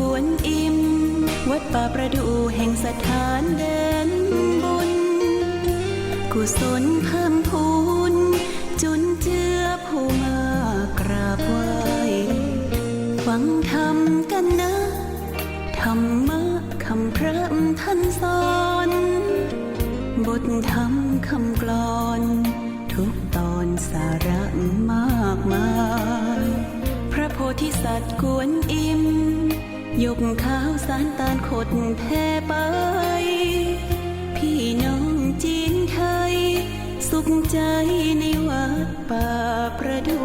สัตว์กวนอิมวัดป่าประดูแห่งสถานเดินบุญ กุศลเพิ่มพูนจุนเจือผู้มากราบไหว้ฟังธรรมกันนะธรรมะคำพระท่านสอน บทธรรมคำกลอน ทุกตอนสาระมากมาย พระโพธิสัตว์กวนอิม ยกข้าวสารตาลขดแพ่ไป พี่น้องจีนไทย สุขใจในวัดป่าประดู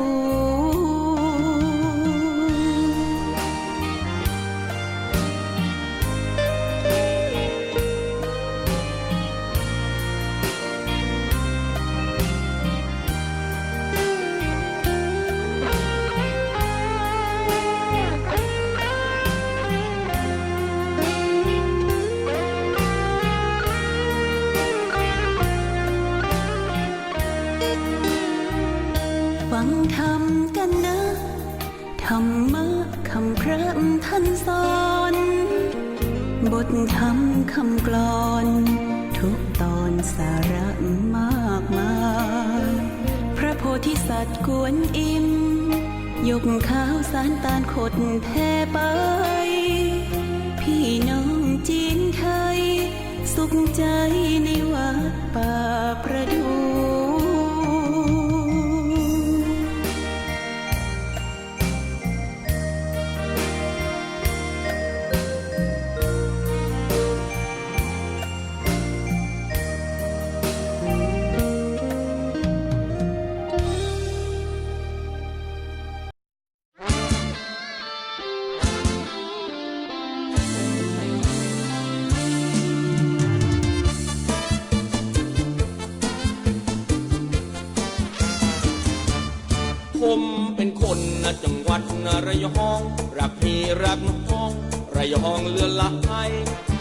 นะระยอง รักพี่รักน้องระยองเลือนละไห้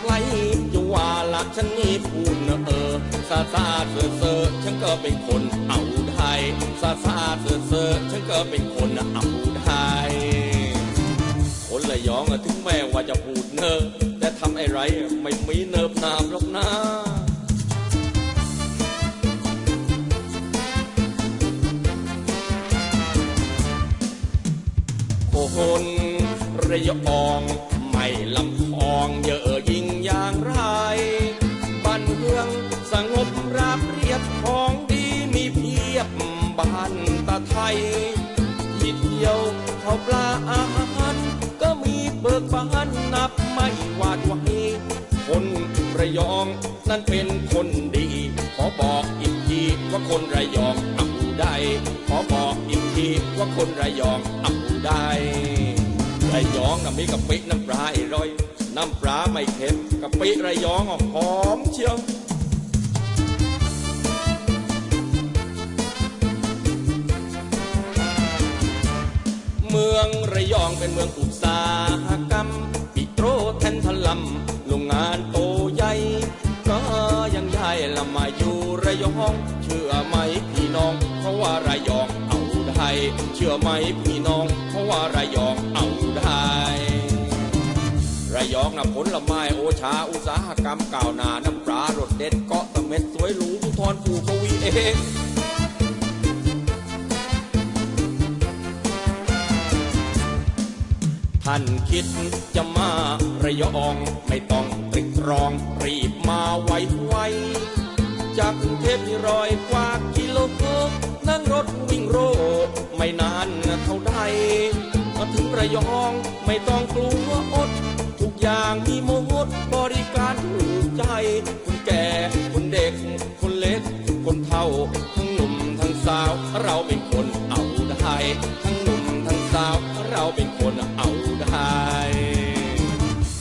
ใครจะว่าละฉันนี่พูดนะเออซาซาเซอเซอฉันก็เป็นคนเอาไทยซาซาเซอเซอฉันก็เป็นคนเอาไทยคนระยองถึงแม้ว่าจะพูดเนอแต่ทำอะไรไม่มีเนิบนามหรอกนะ คนระยองไม่ลำพองเยอะยิ่งอย่างไรบ้านเมืองสงบราบเรียบของดีมีเพียบบ้านตาไทยที่เที่ยวเขาปลาอาหารก็มีเบิกบานนับไม่หวาดไหวคนระยองนั้นเป็นคนดี ขอบอกอีกทีว่าคนระยองเอาได้ขอ ทีว่าคนระยองเอาได้ ระยองน่ะมีกะปิน้ำปลาอร่อย น้ำปลาไม่เค็มกะปิระยองอหอมเชียวเมืองระยองเป็นเมืองอุตสาหกรรม อไหมพี่น้อง เพราะว่าระยองเอาได้ ระยองนะผลไม้โอชาอุตสาหกรรมก้าวนาน้ำปลารสเด็ดเกาะตะเม็ดสวยหรูทุทรปู่กวีเองท่านคิดจะมาระยองไม่ต้องตรึกตรองรีบมาไวไวจากกรุงเทพนี่รอยกว่ากิโลนั่งรถวิ่งโร นานเท่าใดมาถึงระยองไม่ต้องกลัวอด ทุกอย่างมีหมดบริการถูกใจคนแก่คนเด็ก คนเล็ก คนเฒ่า ทั้งหนุ่มทั้งสาว เราเป็นคนเอาได้ ทั้งหนุ่มทั้งสาว เราเป็นคนเอาได้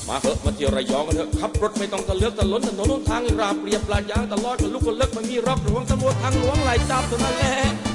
มาเถอะมาเที่ยวระยองกันเถอะขับรถไม่ต้องตะเลือกตะล้นถนนนทางราบเรียบลาดยางตลอดกับลูกคนเล็กไม่มีรอบหลวงตำรวจทางหลวงไล่จับเท่านั้นแหละ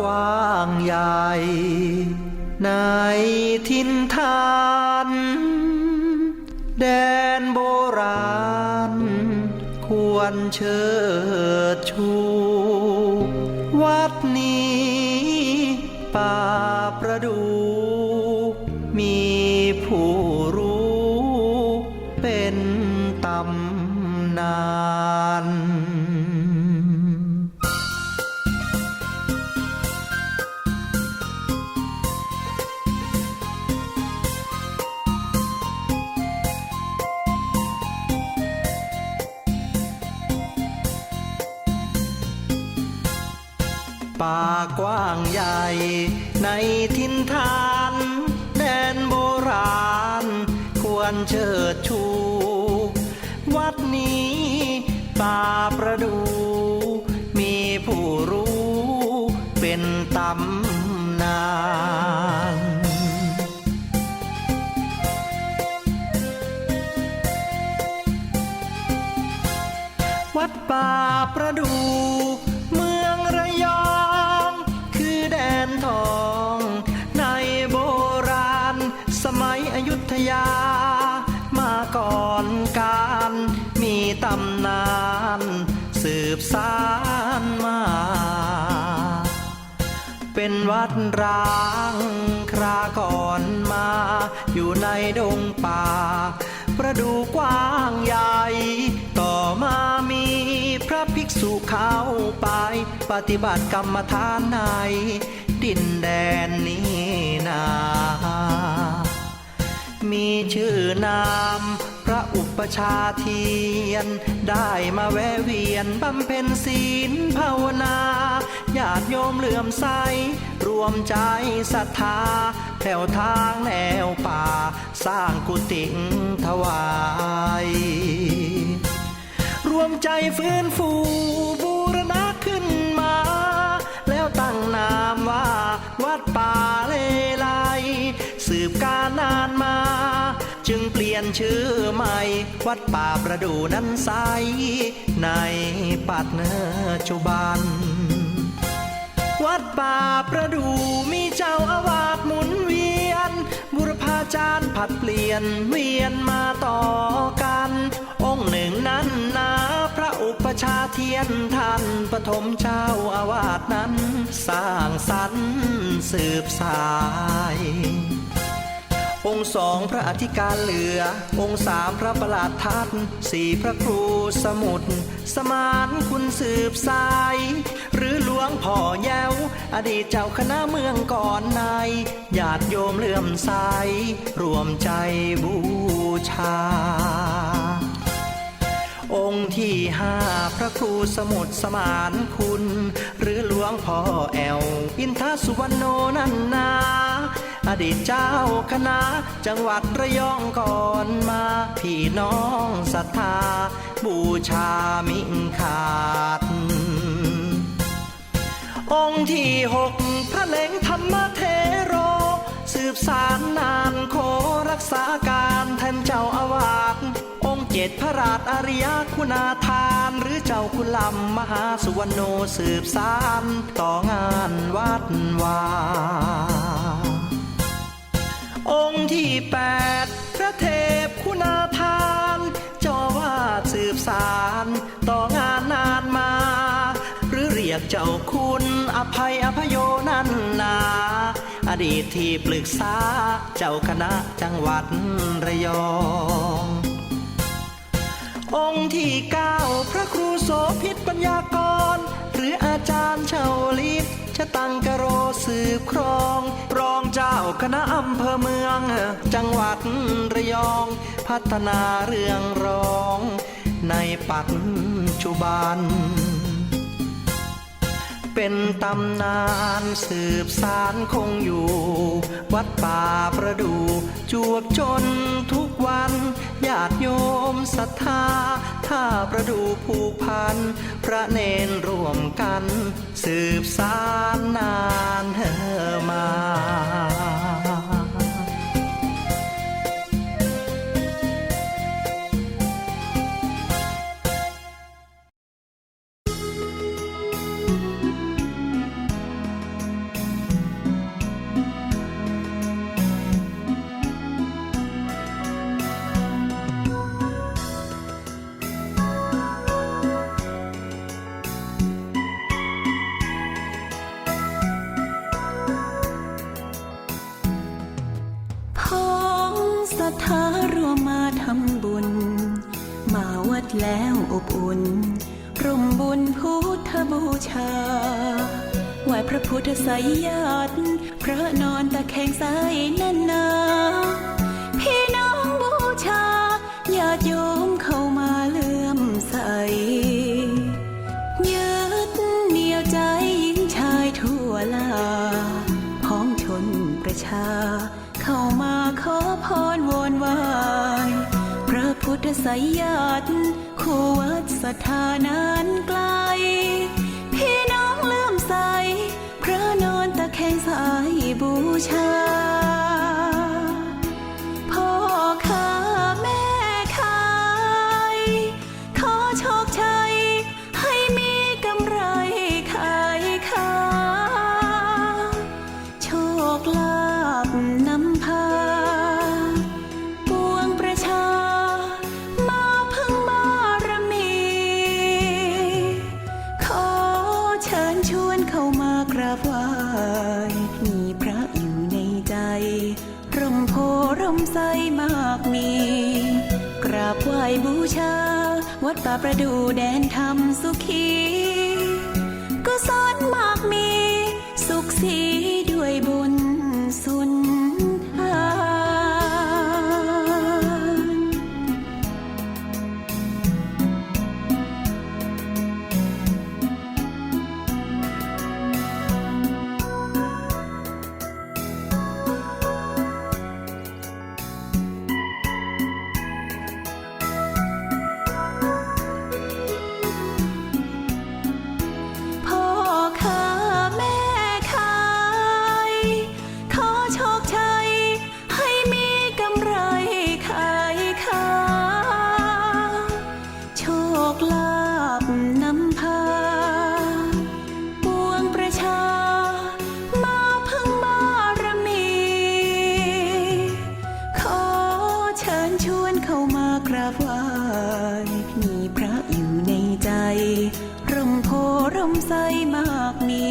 กว้างใหญ่ ในทินทาน แดนโบราณ ควรเชิดชู วัดนี้ป่าประดู ป่ากว้างใหญ่ในทินฐาน แดนโบราณ ควรเชิดชู วัดนี้ป่าประดู มีผู้รู้เป็นตำนานวัดป่าประดู เป็นวัดร้างคราก่อนมา อยู่ในดงป่า ประดูกว้างใหญ่ ต่อมามีพระภิกษุเข้าไป ปฏิบัติกรรมฐานใน ดินแดนนี้นา มีชื่อนาม ระอุปชาเทียน ได้มาแวะเวียนบำเพ็ญศีลภาวนาญาติโยมเลื่อมใส รวมใจศรัทธาแผ่วทางแนวป่า สร้างกุฏิถวาย รวมใจฟื้นฟูบูรณะขึ้นมา แล้วตั้งนามว่า วัดป่าเลไลสืบการนานมา ยนชื่อใหม่ วัดป่าประดูนั้นใสในปัจจุบัน วัดป่าประดูมีเจ้าอาวาสหมุนเวียน บุรพาจารย์ผัดเปลี่ยนเวียนมาต่อกัน องค์หนึ่งนั้นนาพระอุปชาเทียนท่านปฐมเจ้าอาวาสนั้น สร้างสรรค์สืบสาย องค์สองพระอธิการเหลือ องค์สามพระประหลาดทัดสี่พระครูสมุทรสมานคุณสืบสาย หรือหลวงพ่อแย้ว อดีตเจ้าคณะเมืองก่อนในายญาติโยมเลื่อมใสรวมใจบูชา องค์ที่ห้าพระครูสมุทรสมานคุณ หรือหลวงพ่อแอว อินทสุวรรณโนนันนา อดีตเจ้าคณะ จังหวัดระยองก่อนมา พี่น้องศรัทธา บูชามิขาด องค์ที่หกพระเหลงธรรมเทโร สืบสารนานโครักษาการแทนเจ้าอาวาสองค์เจ็ดพระราชอริยคุณาทาน หรือเจ้าคุณลำมหาสุวรรณโนสืบสาร ต่องานวัดวา องค์ที่แปดพระเทพคุณาทานเจ้าว่าสืบสารต่องานนานมา หรือเรียกเจ้าคุณอภัยอภโยนันนาอดีตที่ปรึกษาเจ้าคณะจังหวัดระยอง องค์ที่เก้าพระครูโสพิษปัญญากร หรืออาจารย์เชาวลิศชะตังกะโรสืบครอง รองเจ้าคณะอำเภอเมือง จังหวัดระยอง พัฒนาเรื่องรอง ในปัจจุบัน เป็นตำนานสืบสารคงอยู่ วัดป่าประดูจวบจนทุกวันญาติโยมศรัทธาถ้าประดูผูกพัน พระเนนร่วมกัน สืบสารนานเฮอมา ระพุทธไสยญาติพระนอนตะแคงซ้ายนั่นนาพี่น้องบูชาญาติโยมเข้ามาเลื่อมใสยึดเหนียวใจหญิงชายทั่วลาพ้องชนประชา เข้ามาขอพรวอนวายพระพุทธไสยญาติคู่วัดศรัทธานานไกล 怕不差。 ประดูแดน ใสมากมี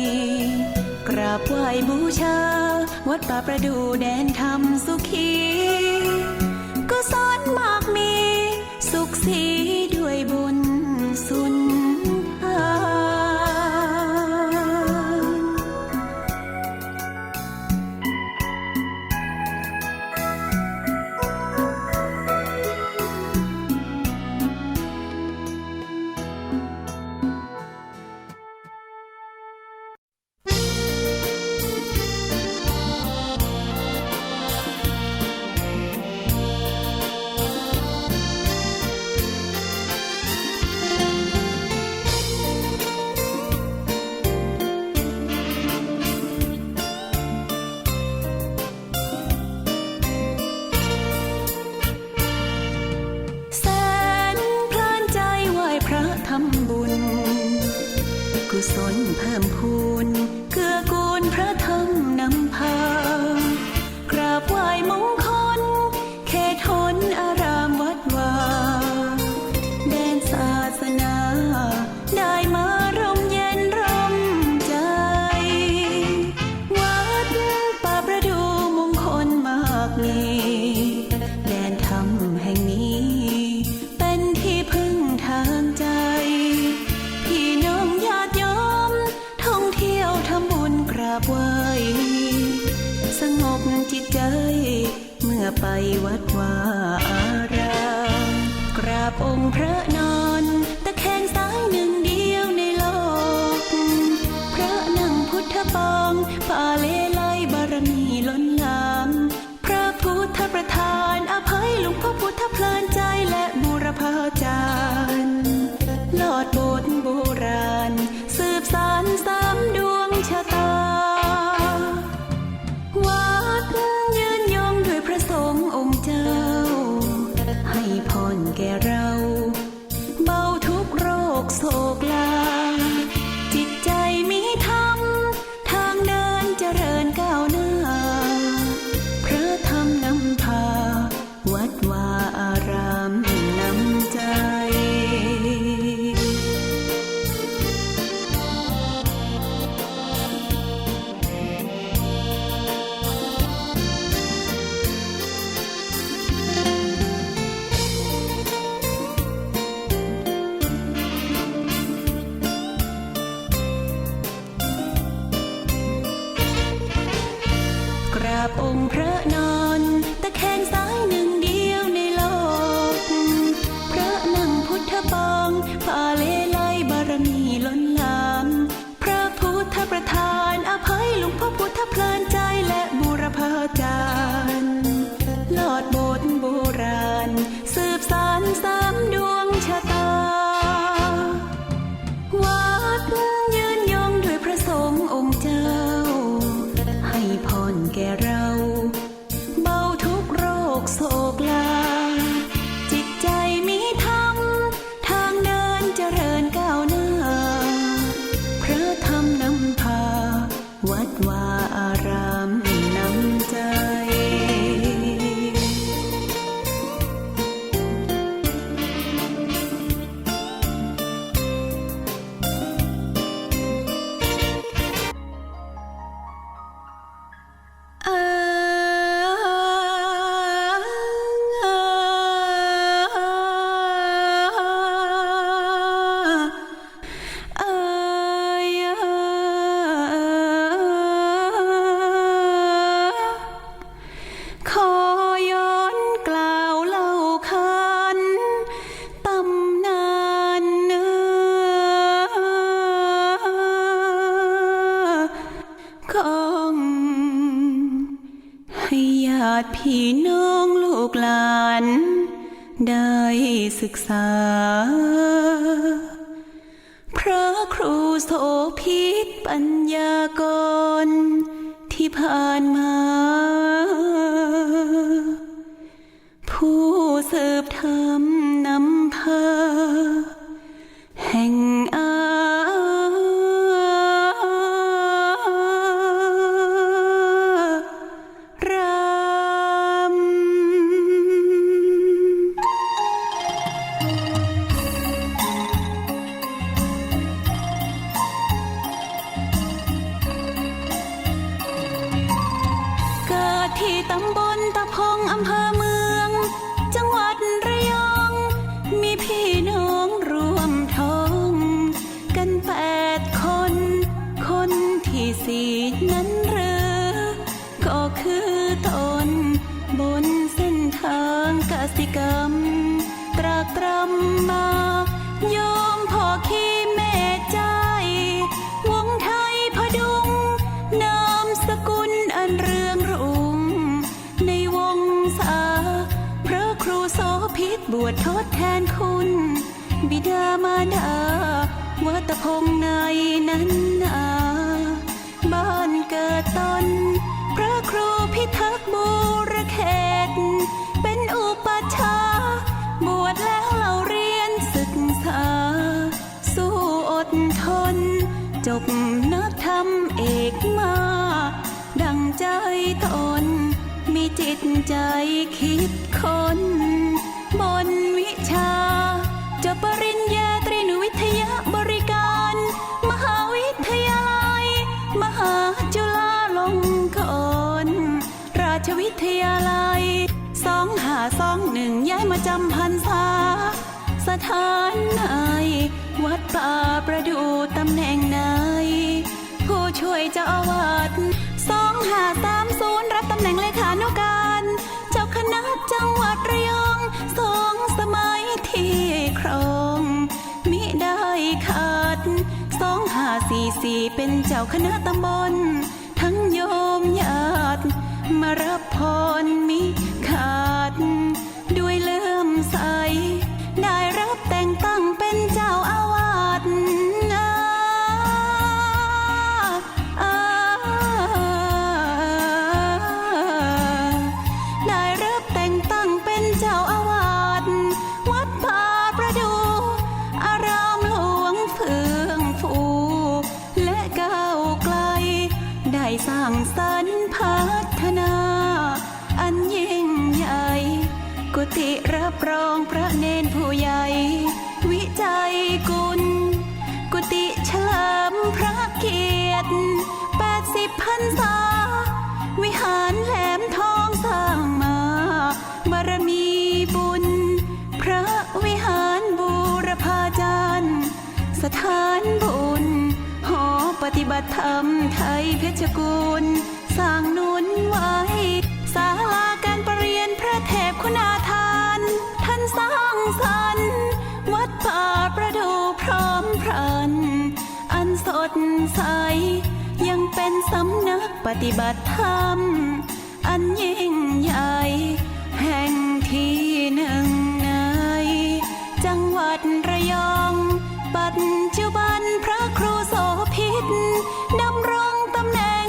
กราบไหว้บูชา วัดป่าประดูแดนธรรมสุขีกุศนมากมี สุขสีด้วยบุญสุน พี่น้องลูกหลาน ได้ศึกษา พระครูโสพิษปัญญากรที่ผ่านมา นั้นเรือก็คือตนบนเส้นทางกสิกรรม ตใจคิดคนบนวิชาจบปริญญาตรีนวิทยาบริการ มหาวิทยาลัย มหาจุฬาลงกรณราชวิทยาลัยสองหาสองหนึ่งย้ายมาจำพรรษา สถานไหนวัดป่าประดูตำแหน่งไหนผู้ช่วยเจ้าอาวาสสองหาสามศูนย์รับตำแหน่งเลขานุการ จังหวัดระยองสองสมัยที่ครอง มิได้ขาดสองห้าสี่สี่เป็นเจ้าคณะตำบล ทั้งโยมญาติ มารับพรมิขาด ดใส ยังเป็นสำนักปฏิบัติธรรม อันยิ่งใหญ่ แห่งที่หนึ่งใน จังหวัดระยอง ปัจจุบันพระครูโสพิษดำรงตำแหน่ง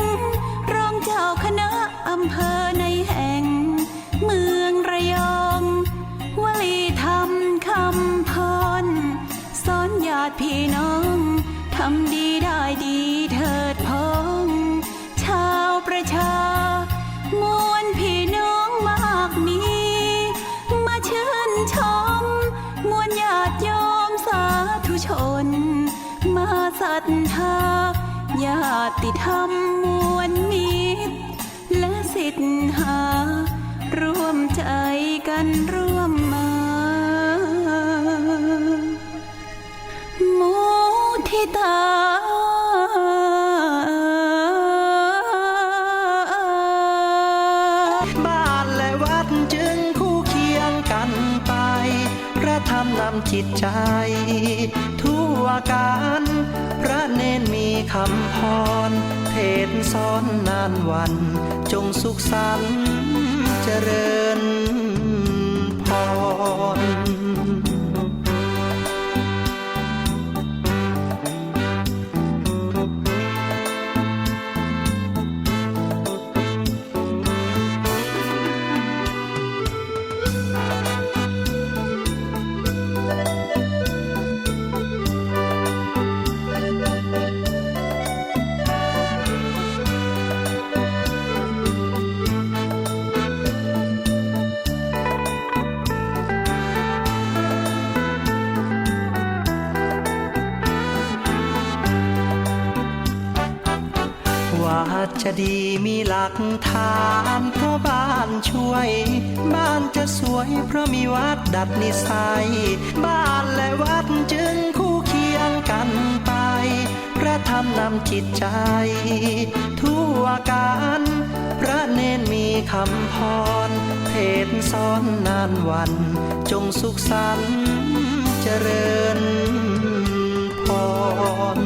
รองเจ้าคณะอำเภอในแห่ง เมืองระยอง วลีทำคำพรสอนญาติพี่น้อง ทำดี ศรัทธาญาติธรรมมวลมิตร และสิทธารวมใจกันร่วมมา มุทิตาบ้านและวัดจึงคู่เคียงกันไปพระธรรมนำจิตใจ การ พระเนนมีคำพร เทศสอนนานวัน จงสุขสันต์เจริญ ดีมีหลักฐานเพราะบ้านช่วย บ้านจะสวยเพราะมีวัดดัดนิสัย บ้านและวัดจึงคู่เคียงกันไป พระธรรมนำจิตใจ ทั่วการพระเนนมีคำพร เทศน์สอนนานวัน จงสุขสันต์เจริญพร